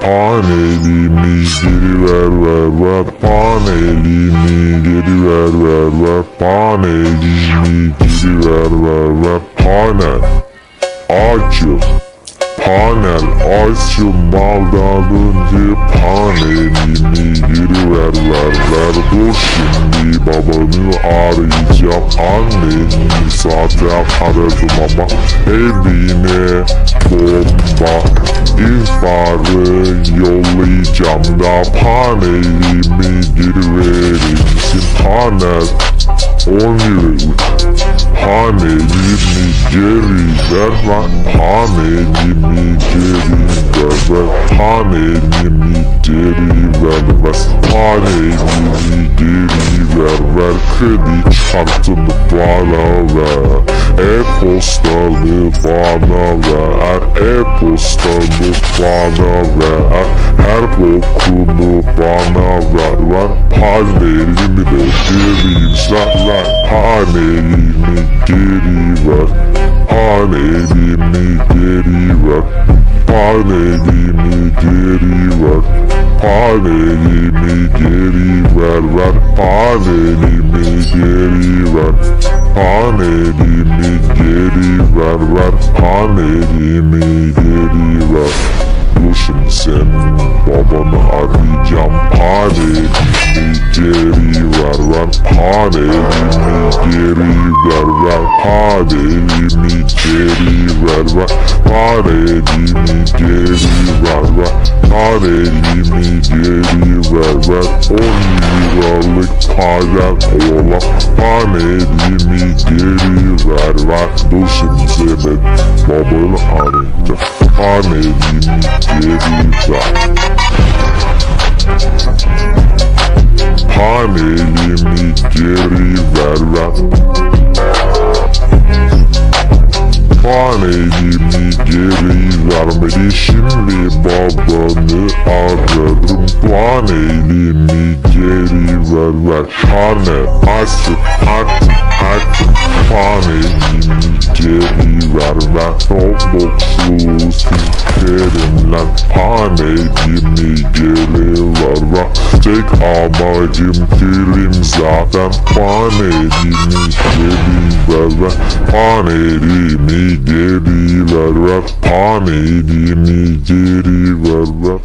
Panelimi geri ver ver ver. Panelimi geri ver ver ver. Panelimi geri ver ver ver. Panel Açıl. Panel açılmadan önce panelimi geri ver ver ver Dur şimdi babanı arayacağım. Anneni zaten aradım ama evine bomba İhbarı yollayacağım. Da panelimi geri verir panel 10 lira Panelimi geri ver lan Panelimi geri ver ver Panelimi geri ver ver Panelimi geri ver ver Kredi kartını bana ver E-postanı bana ver E-postanı bana ver Her bokunu bana ver ver. Panelimi de geri ver. Panelimi geri ver. Panelimi geri ver. Panelimi geri ver. Panelimi geri ver ver. Panelimi geri ver. Panelimi geri ver ver. Panelimi geri ver şimdi sen babanı arayacağım Panelimi geri ver ver Panelimi geri ver ver Panelimi geri ver ver Panelimi geri ver ver Panelimi geri ver ver 10 liralık param ola. Panelimi geri ver ver. Dur şimdi babanı arayacağım. Panelimi geri ver Panelimi geri ver ver. Panelimi geri vermedi şimdi babanı ararım Panelimi geri ver ver Pane açık aç aç Panelimi geri ver ver Roblox'u sikerim lan ver ver Tek amacım kirim zaten Panelimi ver Panelimi ver Panelimi ver